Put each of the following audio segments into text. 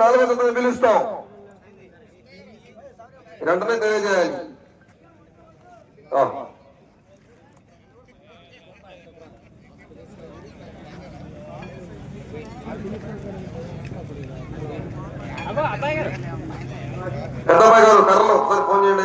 నాలుగు వందల మంది పిలుస్తాం వెంటనే తెలియజేయాలి ఆ. పెద్దమ్మాయి గారు కర్రలు ఒకసారి ఫోన్ చేయండి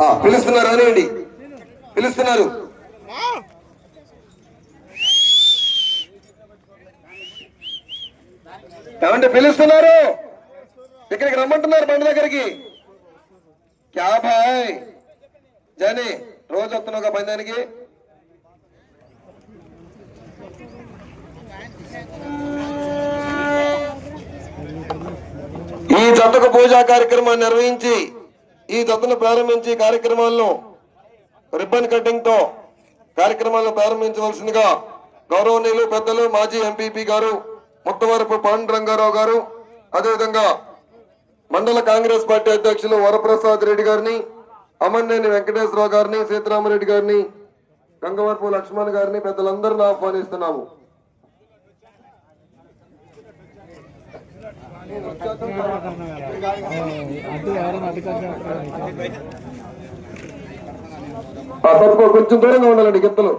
ఆ, పిలుస్తున్నారు అనండి పిలుస్తున్నారు. ఏమంటే పిలుస్తున్నారు? ఇక్కడికి రమ్మంటున్నారు బండి దగ్గరికి. క్యా భాయ్ రోజు రోజు వస్తున్నావు బంధానికి దానికి పూజా కార్యక్రమాన్ని నిర్వహించి ఈ జతను ప్రారంభించి కార్యక్రమాలను రిబ్బన్ కటింగ్తో కార్యక్రమాలను ప్రారంభించవలసిందిగా గౌరవనీయులు పెద్దలు మాజీ ఎంపీపీ గారు ముత్తవరపు పాండురంగారావు గారు అదేవిధంగా మండల కాంగ్రెస్ పార్టీ అధ్యక్షులు వరప్రసాద్ రెడ్డి గారిని అమర్నేని వెంకటేశ్వరరావు గారిని సీతారామరెడ్డి గారిని గంగవరపు లక్ష్మణ్ గారిని పెద్దలందరినీ ఆహ్వానిస్తున్నాము. తరపు కొంచెం దూరంగా ఉండాలండి గిత్తలు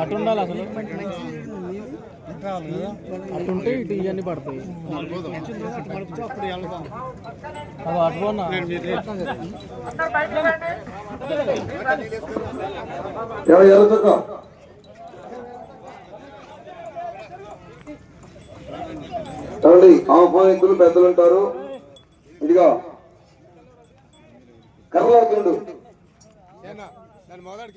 అటు ఉండాలి అసలు. అటుంటే ఇటు ఇవన్నీ పడతాయి ఎవరు ఎవరు ఏమండి ఆహ్వానికులు పెద్దలు ఉంటారు. ఇదిగా. దాన్ని మొదటి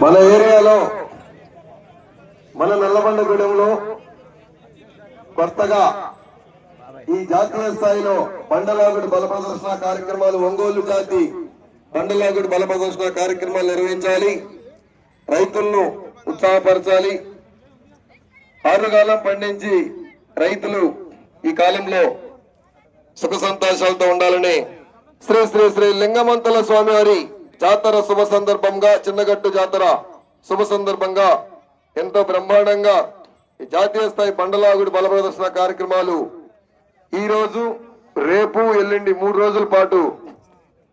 మన ఏరియాలో మన నల్లబండగూడెంలో కొత్తగా ఈ జాతీయ స్థాయిలో బండలాగుడు బల ప్రదర్శన కార్యక్రమాలు ఒంగోలు జాతి బండలాగుడు బల ప్రదర్శన కార్యక్రమాలు నిర్వహించాలి. రైతులను ఉత్సాహపరచాలి. ఆరుగాలం పండించి రైతులు ఈ కాలంలో సుఖ సంతోషాలతో ఉండాలని శ్రీ శ్రీ శ్రీ లింగమంతల స్వామివారి జాతర శుభ సందర్భంగా చిన్నగట్టు జాతర శుభ సందర్భంగా ఎంతో బ్రహ్మాండంగా ఈ జాతీయ స్థాయి బండలాగుడి బల ప్రదర్శన కార్యక్రమాలు ఈ రోజు రేపు ఎల్లుండి మూడు రోజుల పాటు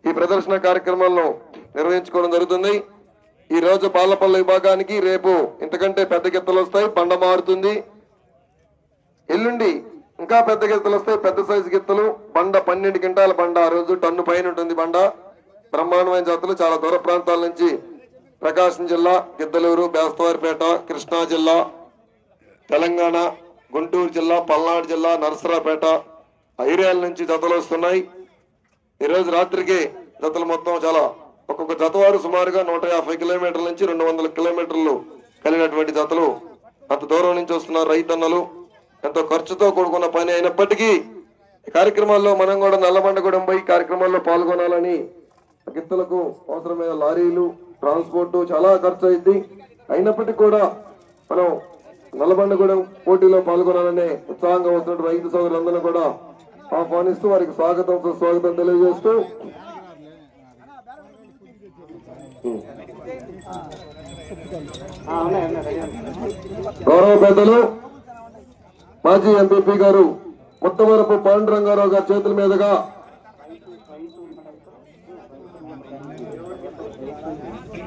ఈ ప్రదర్శన కార్యక్రమాలను నిర్వహించుకోవడం జరుగుతుంది. ఈ రోజు పాలపల్లి విభాగానికి రేపు ఇంతకంటే పెద్ద గిత్తలు వస్తాయి బండ మారుతుంది. ఎల్లుండి ఇంకా పెద్ద గిత్తలు వస్తాయి పెద్ద సైజు గిత్తలు బండ పన్నెండు క్వింటాల బండ ఆ రోజు టన్ను పైన ఉంటుంది బండ. బ్రహ్మాండమైన జాతులు చాలా దూర ప్రాంతాల నుంచి ప్రకాశం జిల్లా గిద్దలూరు బేస్తవారిపేట కృష్ణా జిల్లా తెలంగాణ గుంటూరు జిల్లా పల్నాడు జిల్లా నరసరాపేట ఆ నుంచి జతలు వస్తున్నాయి. ఈ రోజు రాత్రికి జతలు మొత్తం చాలా ఒక్కొక్క జత వారు సుమారుగా నూట యాభై కిలోమీటర్ల నుంచి రెండు వందల కిలోమీటర్లు కలిగినటువంటి జతలు. అంత దూరం నుంచి వస్తున్న రైతన్నలు ఎంతో ఖర్చుతో కూడుకున్న పని అయినప్పటికీ ఈ కార్యక్రమాల్లో మనం కూడా నల్లబండగూడెం పోయి కార్యక్రమాల్లో పాల్గొనాలని గిత్తలకు అవసరమైన లారీలు ట్రాన్స్పోర్ట్ చాలా ఖర్చు అయింది అయినప్పటికీ కూడా మనం నల్లబండగూడెం పోటీలో పాల్గొనాలనే ఉత్సాహంగా వస్తున్న రైతు సోదరులందరూ కూడా ఆహ్వానిస్తూ వారికి స్వాగతం సుస్వాగతం తెలియజేస్తూ. గౌరవ పెద్దలు మాజీ ఎంపీపీ గారు ముత్తవరపు పాండురంగారావు గారి చేతుల మీదుగా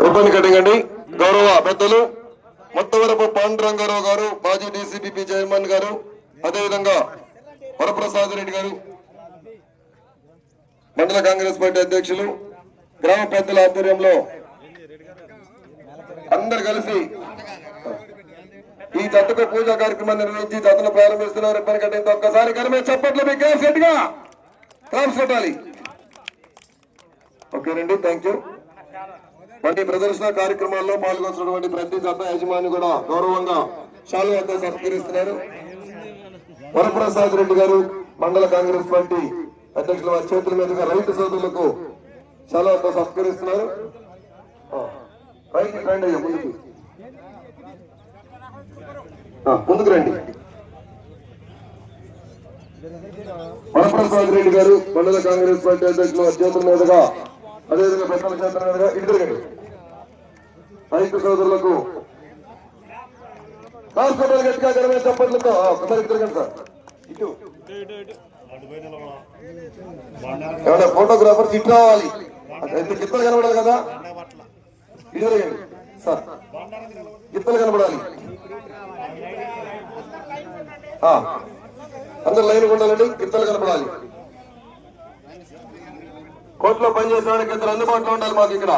రిబ్బన్ కటింగ్ అండి గౌరవ పెద్దలు మొత్తవరపు పాండురంగారావు గారు మాజీ డీసీపీ చైర్మన్ గారు అదేవిధంగా వరప్రసాద్ రెడ్డి గారు మండల కాంగ్రెస్ పార్టీ అధ్యక్షులు గ్రామ పెద్దల ఆధ్వర్యంలో అందరు కలిసి ఈ జట్టుకు పూజా కార్యక్రమాన్ని నిర్వహించి జతను ప్రారంభిస్తున్నారు. రిబ్బన్ కటింగ్ ఒక్కసారి కనిమే చప్పట్లు మీ క్లాస్ గట్టిగా. క్లాప్స్ కొట్టాలి. ఓకేనండి థ్యాంక్ యూ వంటి ప్రదర్శన కార్యక్రమాల్లో పాల్గొంటున్నటువంటి ప్రతి జత యజమాని కూడా గౌరవంగా శాలువాతో సత్కరిస్తున్నారు. వరప్రసాద్ రెడ్డి గారు మండల కాంగ్రెస్ పార్టీ అధ్యక్షుల వారి చేతుల మీదుగా రైతు సోదరులకు శాలువాతో సత్కరిస్తున్నారు. పైకి రండి అయ్యా ముందుకు. ముందుకు రండి. వరప్రసాద్ రెడ్డి గారు మండల కాంగ్రెస్ పార్టీ అధ్యక్షులు అధ్యక్షుల మీదుగా అదేవిధంగా పెద్దల చేతుల మీదుగా ఇటు తిరగండి రైతు సోదరులకు హాస్పిటల్ గట్టిగా గడమే చప్పట్లతో ఒకసారి ఇటు తిరగండి సార్ ఇటు. ఏమన్నా ఫోటోగ్రాఫర్స్ ఇటు రావాలి. ఎంత గిత్తలు కనబడాలి కదా. సార్ గిత్తలు కనబడాలి. ఆ, అందరు లైన్ ఉండాలండి గిత్తలు కనపడాలి కోర్టులో పనిచేసే వాడికి ఇద్దరు అందుబాటులో ఉండాలి మాకు ఇక్కడ.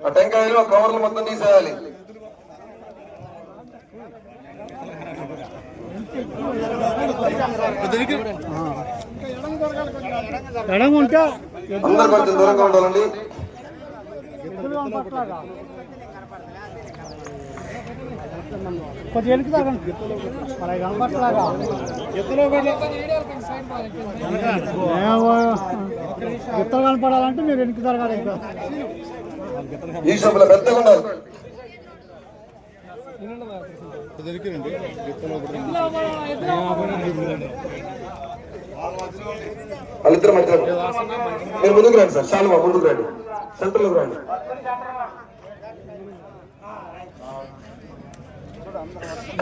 ఆ టెంకాయలు ఆ కవర్లు మొత్తం తీసేయాలి. అందరు కొంచెం దూరంగా ఉండాలండి. కొద్దిగా వెనక్కి తాగండి. మరి కనబట్టలాగా ఎత్తులు కనపడాలంటే మీరు వెనక్కి తరగాలి ఇంకా. ఈ సభలో పెద్దగా ఉండాలి. వాళ్ళిద్దరు మధ్య మీరు ముందుకు రండి సార్. చాలా ముందుకు రండి. సెంటర్లోకి రండి.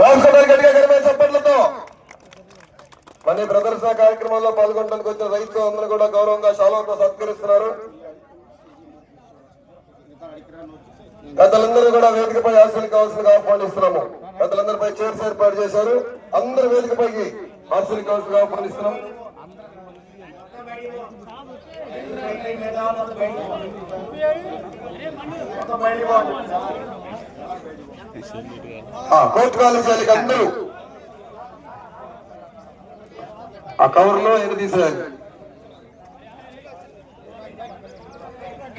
కాన్సర్ గట్టిగా చప్పట్లతో మన ప్రదర్శన కార్యక్రమంలో పాల్గొనడానికి వచ్చిన రైతు అందరూ కూడా గౌరవంగా శాలువాతో సత్కరిస్తున్నారు. పెద్దలందరూ కూడా వేదికపై హాస్టల్ కావాల్సిందిగా ఆహ్వానిస్తున్నాము. పెద్దలందరిపై చైర్స్ ఏర్పాటు చేశారు. అందరూ వేదికపైకి హాస్టల్ కావాల్సిందిగా ఆహ్వానిస్తున్నాం. కోర్టు కాలేజీలకి అందరూ ఆ కవర్లో ఎన్ని తీసేయాలి?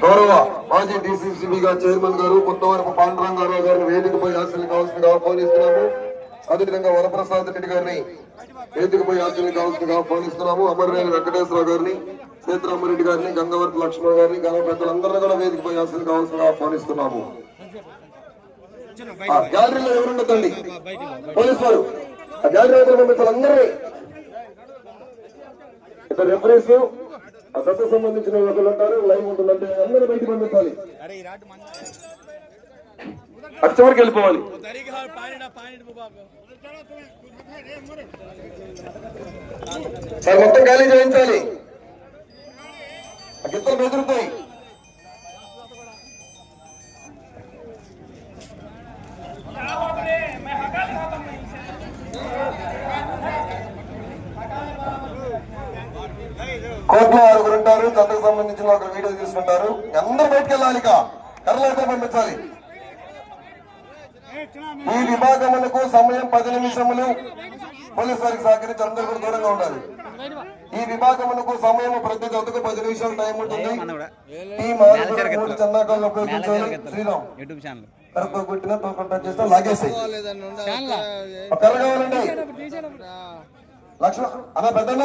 గౌరవ మాజీ డిసిసిబి గారు చైర్మన్ గారు కొత్తవరపు పాండురంగారావు గారిని వేదికపై హాస్టల్ కావాల్సిందిగా ఆహ్వానిస్తున్నాము. అదేవిధంగా వరప్రసాద్ రెడ్డి గారిని వేదికపై హాస్టల్ కావాల్సిందిగా ఆహ్వానిస్తున్నాము. అమర్నేని వెంకటేశ్వర గారిని సీతారామరెడ్డి గారిని గంగవరపు లక్ష్మణ్ గారిని గణ పెద్దలందరినీ కూడా వేదిక పోయాల్సింది కావాల్సిందిగా ఆహ్వానిస్తున్నాము. ఆ, గ్యాలరీలో ఎవరుండదండి పోలీసు వారు ఆ గ్యాలరీ మిత్రులందరినీ. ఇక్కడ అందరినీ ఆ జట్టు సంబంధించిన ఒకరు ఉంటారు లైవ్ ఉంటుందంటే అందరూ బయట పంపించాలి. అటు చివరికి వెళ్ళిపోవాలి. సార్ మొత్తం ఖాళీ చేయించాలి. ఆ గిత్తలు కోర్టులో ఆరుగురు ఉంటారు. జతకు సంబంధించిన ఒకరు వీడియో తీసుకుంటారు. అందరూ బయటకు వెళ్ళాలి కర్రలైతే పంపించాలి. ఈ విభాగములకు సమయం పది నిమిషములు. పోలీసు వారికి సహకరించి అందరూ కూడా దూరంగా ఉండాలి. ఈ విభాగమునకు సమయం ప్రతి జతకు పది నిమిషాలు టైం ఉంటుంది. ఆరుగురు మూడు చందాకాలను ఉపయోగించాలి శ్రీరామ్. YouTube channel. కరెక్ట్ కొట్టినా తోకుండా చేస్తే లక్ష్మణ అన్న పెద్దన్న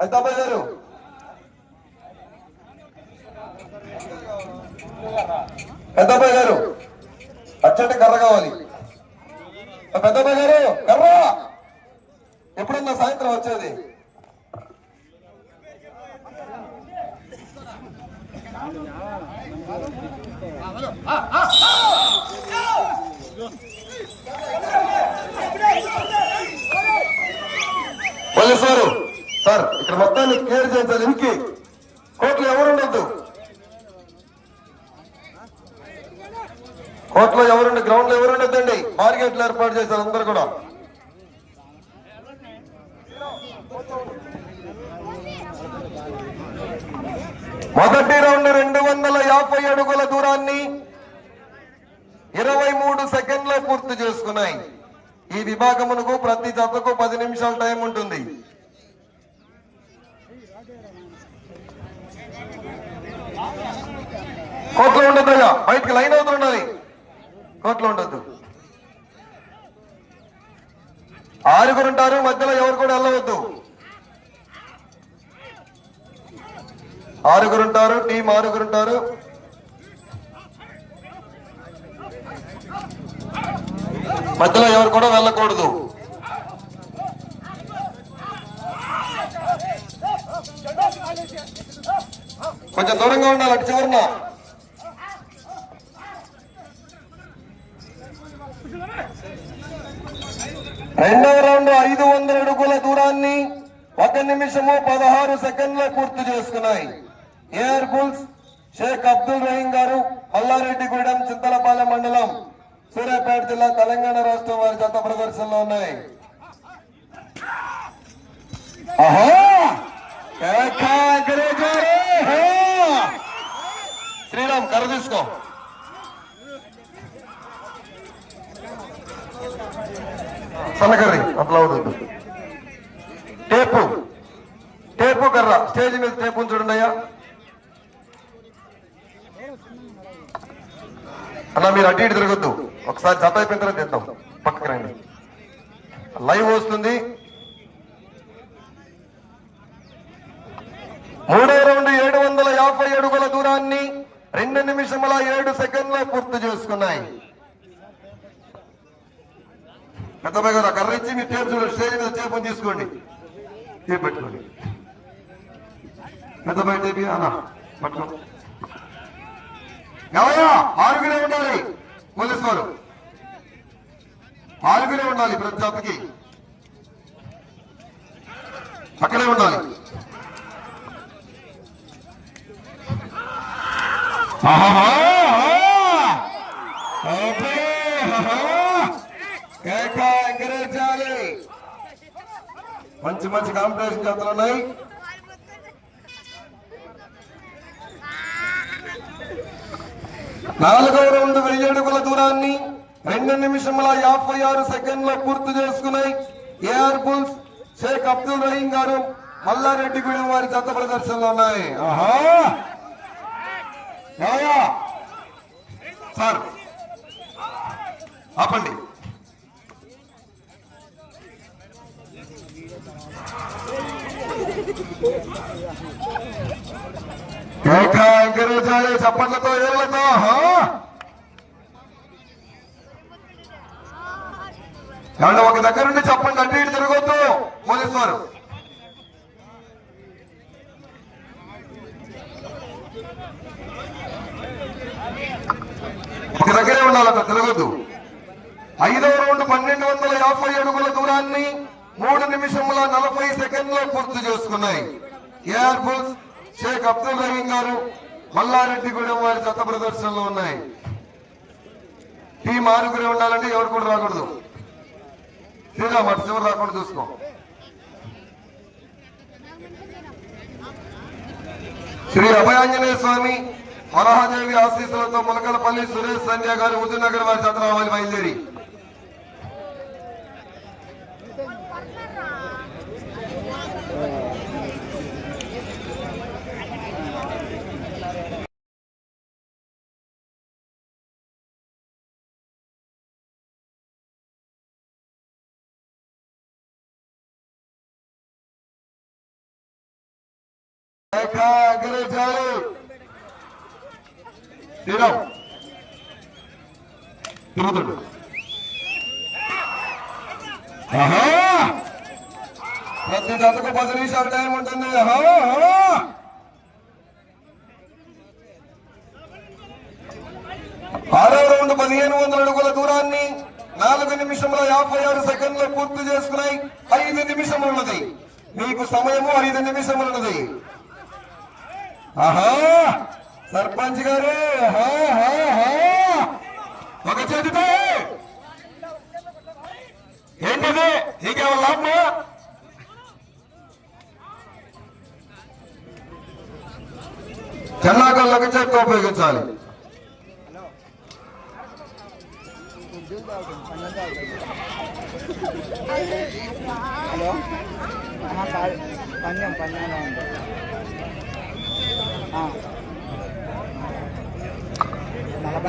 పెద్దబ్బాయి గారు. పెద్దబ్బాయి గారు అచ్చంటే కర్ర కావాలి. పెద్దబ్బాయి గారు కర్ర! ఎప్పుడన్నా సాయంత్రం వచ్చేది? పోలీసు వారు సార్ ఇక్కడ మొత్తాన్ని క్లియర్ చేయించాలి. ఇంకి. కోర్టులో ఎవరుండొద్దు కోర్టులో ఎవరుండి గ్రౌండ్లో ఎవరుండొద్దండి బార్గేట్లు ఏర్పాటు చేశారు అందరు కూడా. మొదటి రౌండ్ రెండు వందల యాభై అడుగుల దూరాన్ని ఇరవై మూడు సెకండ్లో పూర్తి చేసుకున్నాయి. ఈ విభాగమునకు ప్రతి జతకు పది నిమిషాల టైం ఉంటుంది. కోట్లో ఉండొద్దయ్యా బయటకి లైన్ అవుతుండాలి కోట్లో ఉండొద్దు. ఆరుగురు ఉంటారు మధ్యలో ఎవరు కూడా వెళ్ళవద్దు. ఆరుగురు ఉంటారు టీం ఆరుగురు ఉంటారు మధ్యలో ఎవరు కూడా వెళ్ళకూడదు. కొంచెం దూరంగా ఉండాలి అటు చివరన. రెండవ రౌండ్ ఐదు వందల అడుగుల దూరాన్ని ఒక నిమిషము పదహారు సెకండ్లు పూర్తి చేసుకున్నాయి. ఏఆర్ బుల్స్ షేక్ అబ్దుల్ రహీం గారు మల్లారెడ్డిగూడెం చింతలపాలెం మండలం సూర్యాపేట జిల్లా తెలంగాణ రాష్ట్రం వారి జత ప్రదర్శనలో ఉన్నాయి. శ్రీరామ్ కర్ర తీసుకో. సన్నకర్రి అట్లా అవుతుంది టేపు. టేపు కర్ర స్టేజ్ మీద టేపు ఉంచుడండి అయ్యా అలా మీరు అటు ఇటు తిరగొద్దు. ఒకసారి జత అయిపోయిన తర్వాత తెద్దాం పక్కకి రండి. లైవ్ వస్తుంది. మూడో రౌండ్ ఏడు వందల యాభై అడుగుల దూరాన్ని రెండు నిమిషముల ఏడు సెకండ్ల పూర్తి చేసుకున్నాయి. పెద్దమ్మాయి గారు కర్ర ఇచ్చి మీ టేప్ చూడండి స్టేజ్ మీద టేప్ తీసుకోండి. టేప్ పెట్టుకోండి. పెద్దమ్మాయి టేప్ అన్న పట్టుకోండి ఎవరో? ఆరుగురే ఉండాలి పోలీసు వారు ఆరుగురే ఉండాలి ప్రతి జాతికి. అక్కడే ఉండాలి. ఆహాహా! మంచి మంచి కాంపిటీషన్ జాతలు ఉన్నాయి. నాలుగవ రౌండ్ వెయ్యి అడుగుల దూరాన్ని రెండు నిమిషముల యాభై ఆరు సెకండ్ల పూర్తి చేసుకున్నాయి. ఏఆర్ బుల్స్ షేక్ అబ్దుల్ రహీం గారు మల్లారెడ్డిగూడెం వారి దత్త ప్రదర్శనలో ఉన్నాయి. ఆహా! సార్! ఆపండి. కేక చప్పట్లతో ఏళ్ళతో ఆహా! ఏమంటే ఒక దగ్గర నుండి చెప్పండి అటు ఇటు తిరగొద్దు పోలీసు వారు ఒక దగ్గరే ఉండాలట తిరగొద్దు. ఐదవ రౌండ్ పన్నెండు వందల యాభై అడుగుల దూరాన్ని మూడు నిమిషముల నలభై సెకండ్లో పూర్తి చేసుకున్నాయి. ఏఆర్ బుల్స్ షేక్ అబ్దుల్ రహీం గారు మల్లారెడ్డిగూడెం వారి చెత్త ప్రదర్శనలు ఉన్నాయి. టీం ఆరుగురే ఉండాలంటే ఎవరు కూడా రాకూడదు. శ్రీరామ్ అటు చివరి రాకుండా చూసుకో. శ్రీ అభయాంజనేయ స్వామి వరహాదేవి ఆశీస్సులతో ములకలపల్లి సురేష్ సంధ్య గారు హుజూర్నగర్ వారి జత రావాలి బయలుదేరి. రేఖ శ్రీరామ్ తిరుగుతుండు. ప్రతి జతకు పది నిమిషాలు టైం ఉంటుంది. ఆరో రౌండ్ పదిహేను వందల అడుగుల దూరాన్ని నాలుగు నిమిషంలో యాభై ఆరు సెకండ్లు పూర్తి చేసుకున్నాయి. ఐదు నిమిషములు ఉన్నది మీకు సమయము ఐదు నిమిషములు ఉన్నది సర్పంచ్ గారు ఆహా, ఆహా, ఆహా. ఒక చేతితో! ఏంటది? నీకేమో లాభమా? చెన్నాకల్ ఒక చేతితో ఉపయోగించాలి. హలో? ఆహా, కాదు. పందెం పందెంలో ఉంది ఆ. నలభై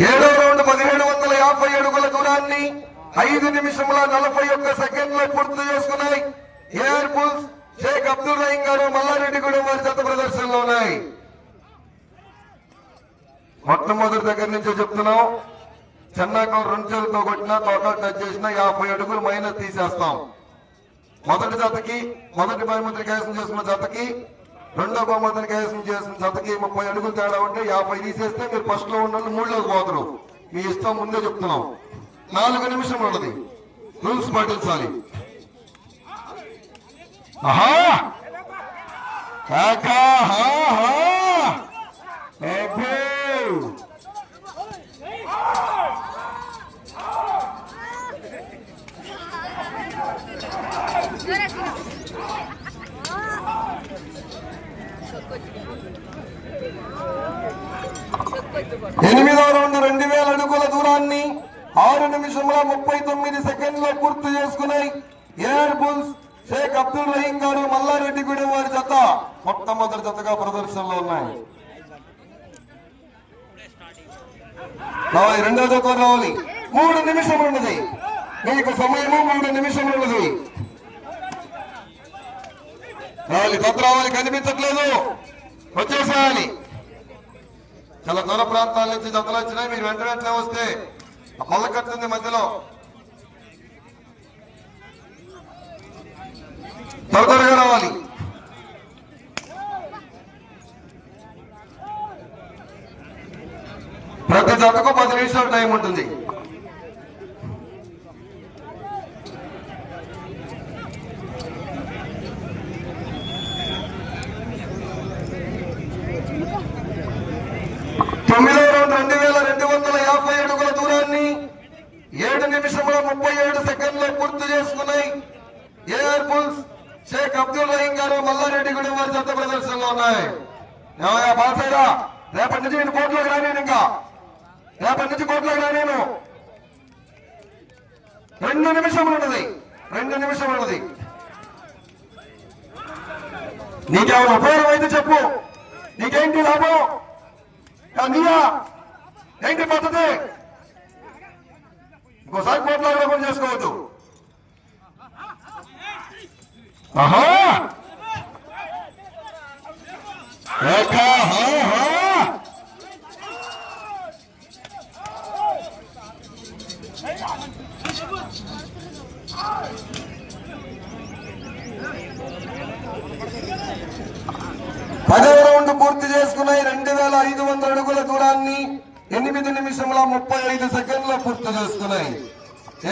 ఏడో రౌండ్ పదిహేడు వందల యాభై అడుగుల దూరాన్ని ఐదు నిమిషముల నలభై ఒక్క సెకండ్లు పూర్తి చేసుకున్నాయి. ఎయిర్ బుల్స్ షేక్ అబ్దుల్ రహీం గారు మల్లారెడ్డిగూడెం వారి జత ప్రదర్శనలో ఉన్నాయి. మొట్టమొదటి దగ్గర నుంచి చెప్తున్నాం చెన్నాకం రెండు చేతులతో కొట్టినా తోట టచ్ చేసినా యాభై అడుగులు మైనస్ తీసేస్తాం. మొదటి జతకి మొదటి బహుమతిని కేసం చేసుకున్న జతకి రెండో బహుమతిని కైవసం చేసిన జతకి ముప్పై అడుగులు తేడా ఉంటే యాభై తీసేస్తే మీరు ఫస్ట్లో ఉన్న మూడులోకి పోతారు. మీ ఇష్టం ముందే చెప్తున్నాం. నాలుగు నిమిషం ఉన్నది. రూల్స్ పాటించాలి. ఆహా! ఎనిమిదో రౌండ్ రెండు వేల అడుగుల దూరాన్ని ఆరు నిమిషముల ముప్పై తొమ్మిది సెకండ్లో పూర్తి చేసుకున్నాయి. ఎయిర్ బుల్స్ షేక్ అబ్దుల్ రహీం గారు మల్లారెడ్డిగూడెం వారి జత మొట్టమొదటి జతగా ప్రదర్శనలో ఉన్నాయి. రావాలి రెండో జత రావాలి. మూడు నిమిషం ఉన్నది మీకు సమయము మూడు నిమిషం ఉన్నది రావాలి జత రావాలి కనిపించట్లేదు. వచ్చేసేయాలి. చాలా దూర ప్రాంతాల నుంచి జతలు వచ్చినాయి. మీరు వెంట వెంటనే వస్తే ఆ కట్టుంది మధ్యలో. త్వర త్వరగా రావాలి. ప్రతి జతకు పది నిమిషాలు టైం ఉంటుంది తొమ్మిదో రౌండ్ రెండు వేల రెండు వందల యాభై అడుగుల దూరాన్ని ఏడు నిమిషముల ముప్పై ఏడు సెకండ్లు పూర్తి చేసుకున్నాయి ఎయిర్ బుల్స్ షేక్ అబ్దుల్ రహీం గారు మల్లారెడ్డిగూడెం వారి జత ప్రదర్శనలో ఉన్నాయి ఏమయ్యా బాసైరా రేపటి నుంచి నేను కోర్టులోకి రానేను ఇంకా రేపటి నుంచి కోర్టులోకి రానేను రెండు నిమిషములు ఉన్నది రెండు నిమిషములు ఉన్నది నీకేమైనా అయితే చెప్పు. నీకేంటి లాభం? నీయా ఏంటి పద్ధతి? ఇంకోసారి కోట్ల కూడా చేసుకోవద్దు. ఆహా! రేఖ, హా, పదవ రౌండ్ పూర్తి చేసుకున్నాయి రెండు వేల ఐదు వందల అడుగుల దూరాన్ని ఎనిమిది నిమిషముల ముప్పై ఐదు సెకండ్ల పూర్తి చేసుకున్నాయి.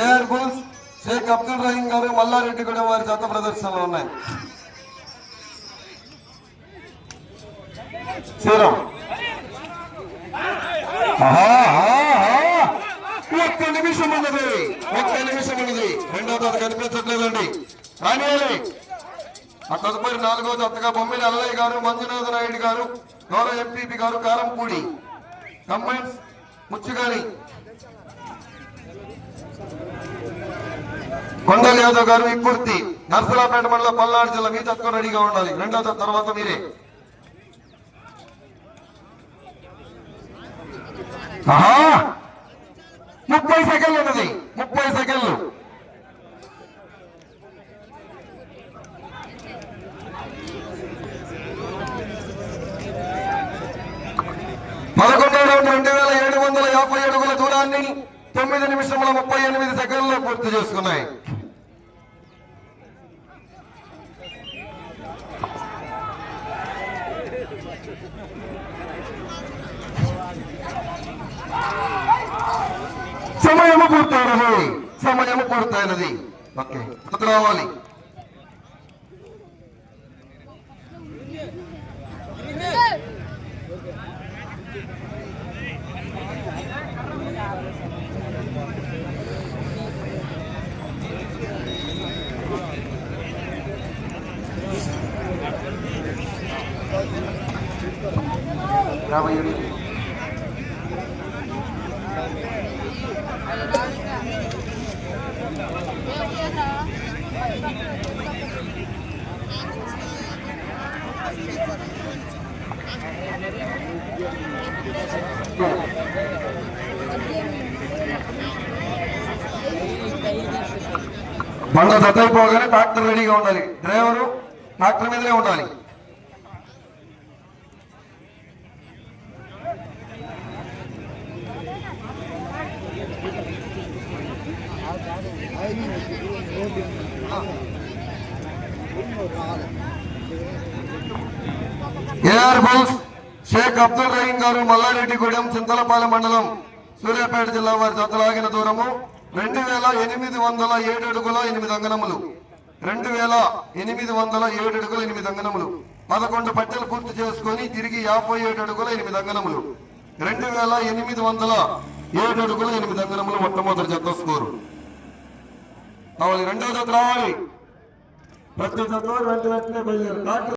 ఎయిర్ బుల్స్ షేక్ అబ్దుల్ రహీం గారు మల్లారెడ్డిగూడెం వారి జత ప్రదర్శనలో ఉన్నాయి. శ్రీరామ్ ఒక్క నిమిషం ఉన్నది ఒక్క నిమిషం ఉన్నది. రెండో జత కనిపించట్లేదండి. రానియాలి. ఆ తదుపరి నాలుగో జతగా బొమ్మిలి అల్లయ్య గారు మంజునాథ నాయుడు గారు గౌరవ ఎంపీపీ గారు కారంపూడి. కంబైన్ ముచ్చుగాని. కొండల యాదవ్ గారు ఇక్కుర్తి. నర్సలాపేట మండలం పల్నాడు జిల్లా మీ తక్కువ రెడీగా ఉండాలి. రెండో తర్వాత మీరే. ముప్పై సెకండ్లు ఉన్నది. ముప్పై సెకండ్లు పదకొండో రౌండ్ రెండు వేల ఏడు వందల యాభై అడుగుల దూరాన్ని తొమ్మిది నిమిషముల ముప్పై ఎనిమిది సెకండ్లో పూర్తి చేసుకున్నాయి సమయము పూర్తయినది సమయము పూర్తయినది ఓకే గుర్తు రావాలి యాభై ఏడు బండ దత్తైపోగానే ట్రాక్టర్ రెడీగా ఉండాలి. డ్రైవరు ట్రాక్టర్ మీదనే ఉండాలి. ఏఆర్ బోస్ షేక్ అబ్దుల్ రహీం గారు మల్లారెడ్డిగూడెం చింతలపాలెం మండలం సూర్యాపేట జిల్లా వారి జతలాగిన దూరము. రెండు వేల ఎనిమిది వందల ఏడు అడుగుల ఎనిమిది అంగనములు రెండు వేల ఎనిమిది వందల ఏడు అడుగుల ఎనిమిది అంగనములు పదకొండు పట్టెలు పూర్తి చేసుకొని తిరిగి యాభై ఏడు అడుగుల ఎనిమిది అంగనములు రెండు వేల ఎనిమిది వందల ఏడు అడుగుల ఎనిమిది అంగనములు మొట్టమొదటి జత స్కోరు. కావాలి రెండో జత రావాలి. ప్రతి జత వెంట వెంటనే బయలుదేరు